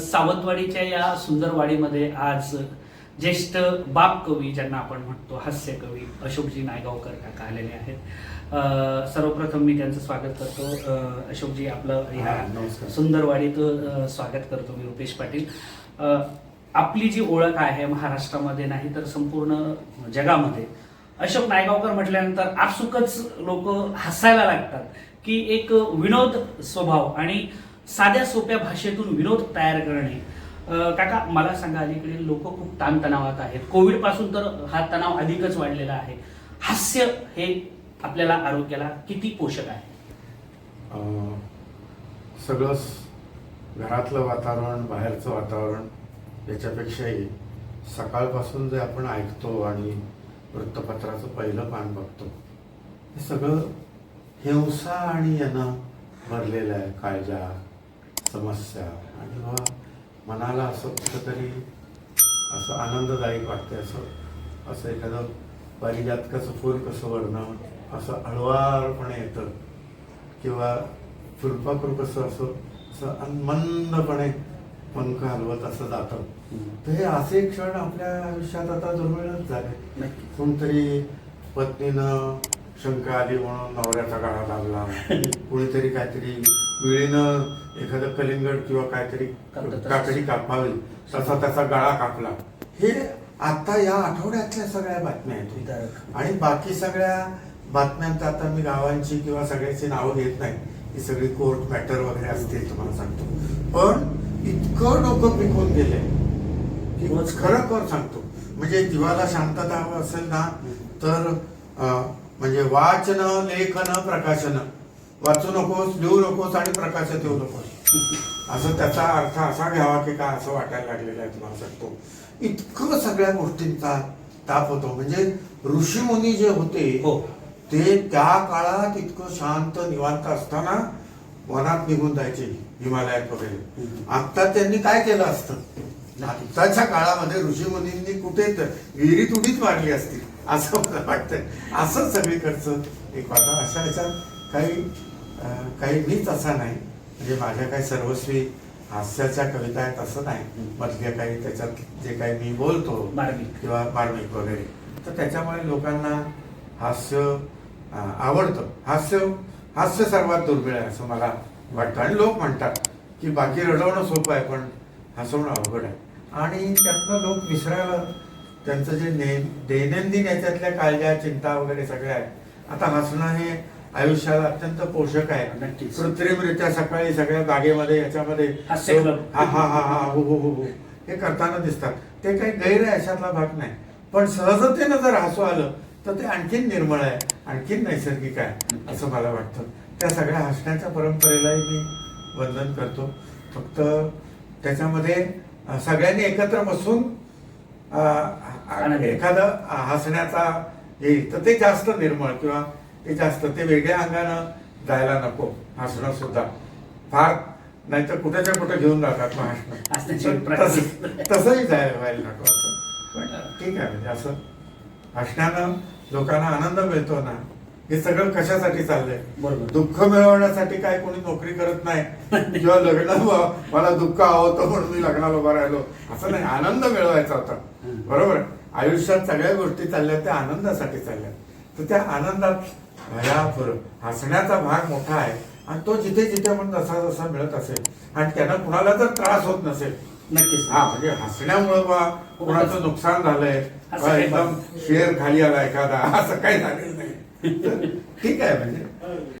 सावंतवाडीच्या या सुंदर वाडीमध्ये आज ज्येष्ठ बाप कवी ज्यांना आपण म्हणतो हास्य कवी अशोकजी नायगावकर काका आलेले आहेत. सर्वप्रथम मी त्यांचं स्वागत करतो. अशोकजी आपलं ह्या नमस्कार. सुंदर वाडीत अ, स्वागत करतो मी रुपेश पाटील. आपली जी ओळख आहे महाराष्ट्रामध्ये नाही तर संपूर्ण जगामध्ये. अशोक नायगावकर म्हटल्यानंतर आपसुकच लोक हसायला लागतात की एक विनोद स्वभाव आणि साध्या सोप्या भाषेतून विनोद तयार करणे. काका मला सांगा अलीकडे लोक खूप ताणतणावात आहेत. कोविडपासून तर हा तणाव अधिकच वाढलेला आहे. हास्य हे आपल्याला आरोग्याला किती पोषक आहे? सगळं घरातलं वातावरण बाहेरचं वातावरण याच्यापेक्षाही सकाळपासून जे आपण ऐकतो आणि वृत्तपत्राचं पहिलं पान बघतो हे सगळं हिंसा आणि यानं भरलेलं आहे काळजा समस्या. आणि बाबा मनाला असं कुठंतरी असं आनंददायक वाटतंय असं असं एखादं पारिजातकाचं फूल कसं वरणं असं हळवारपणे येतं. किंवा फुलपाखरू कसं असं असं मंदपणे पंख हलवत असं जातं. तर हे असे क्षण आपल्या आयुष्यात आता दुर्मिळच झाले. कोणतरी पत्नीनं शंका आली म्हणून नवऱ्याचा गाळा लागला कोणीतरी काहीतरी वेळेनं एखादं कलिंगड किंवा काहीतरी काकडी कापावी तसा त्याचा गळा कापला. हे आता या आठवड्यातल्या सगळ्या बातम्या आहेत. आणि बाकी सगळ्या बातम्यांत आता मी गावांची किंवा सगळ्याची नावं घेत नाही. ही सगळी कोर्ट मॅटर वगैरे असतील तुम्हाला सांगतो. पण इतकं डोकं पिकून गेले की खरं कर सांगतो. म्हणजे जीवाला शांतता हवं असेल ना तर म्हणजे वाचन लेखन प्रकाशन. वाचू नकोस लिहू नकोस आणि प्रकाशात येऊ नकोस. असं त्याचा अर्थ असा घ्यावा की काय असं वाटायला लागलेलं आहे तुम्हाला सांगतो. इतकं सगळ्या गोष्टींचा ताप होतो. म्हणजे ऋषीमुनी जे होते हो. ते त्या काळात इतकं शांत निवांत असताना वनात निघून जायचे हिमालयात वगैरे. आता त्यांनी काय केलं असतं? आताच्या काळामध्ये ऋषीमुनींनी कुठे तर विहिरीत उडीच मारली असती असं मला वाटतं असं सगळीकडचं एक वातावरण. अशा ह्याच्यात काही काही मीच असा नाही. म्हणजे माझ्या काही सर्वस्वी हास्याच्या कविता आहेत असं नाही. मधल्या काही त्याच्यात जे काही मी बोलतो मार्मिक. किंवा मार्मिक वगैरे. तर त्याच्यामुळे लोकांना हास्य आवडतं. हास्य हास्य सर्वात दुर्मिळ आहे असं मला वाटतं. आणि लोक म्हणतात की बाकी रडवणं सोपं आहे पण हसवणं अवघड आहे. आणि त्यातनं लोक विसरायला त्यांचं जे ने दैनंदिन याच्यातल्या काळज्या चिंता वगैरे सगळ्या आहेत आता हसणं हे आयुष्याला अत्यंत पोषक आहे नक्कीच. कृत्रिमरित्या सकाळी सगळ्या बागेमध्ये याच्यामध्ये. हा हा हा हा हो हो हो हो हे करताना दिसतात ते काही गैर आहे अशातला भाग नाही पण सहजतेनं जर हसू आलं तर ते आणखीन निर्मळ आहे आणखीन नैसर्गिक आहे असं मला वाटतं त्या सगळ्या हसण्याच्या परंपरेलाही मी वंदन करतो फक्त त्याच्यामध्ये सगळ्यांनी एकत्र बसून. एखादं हसण्याचा येईल तर ते जास्त निर्मळ किंवा ते जास्त ते वेगळ्या अंगानं जायला नको हसणं सुद्धा. फार नाहीतर कुठेच्या कुठे घेऊन जातात मग हसणं. तसंही जायला व्हायला नको असं. पण ठीक आहे म्हणजे असं हसण्यानं लोकांना आनंद मिळतो ना. हे सगळं कशासाठी चाललंय? बरोबर. दुःख मिळवण्यासाठी काय कोणी नोकरी करत नाही? किंवा लग्न मला दुःख आवडतं म्हणून मी लग्नाला उभा राहिलो. असं नाही आनंद मिळवायचा होता. बरोबर? आयुष्यात सगळ्या गोष्टी चालल्या त्या आनंदासाठी चालल्या. तर त्या आनंदात भयापुर हसण्याचा भाग मोठा आहे. आणि तो जिथे जिथे पण जसा जसा मिळत असेल. आणि त्यांना कुणाला जर त्रास होत नसेल नक्कीच. हा म्हणजे हसण्यामुळं बा कुणाचं नुकसान झालंय एकदम शेअर खाली आला एखादा असं काही झालेलं नाही. ठीक आहे म्हणजे.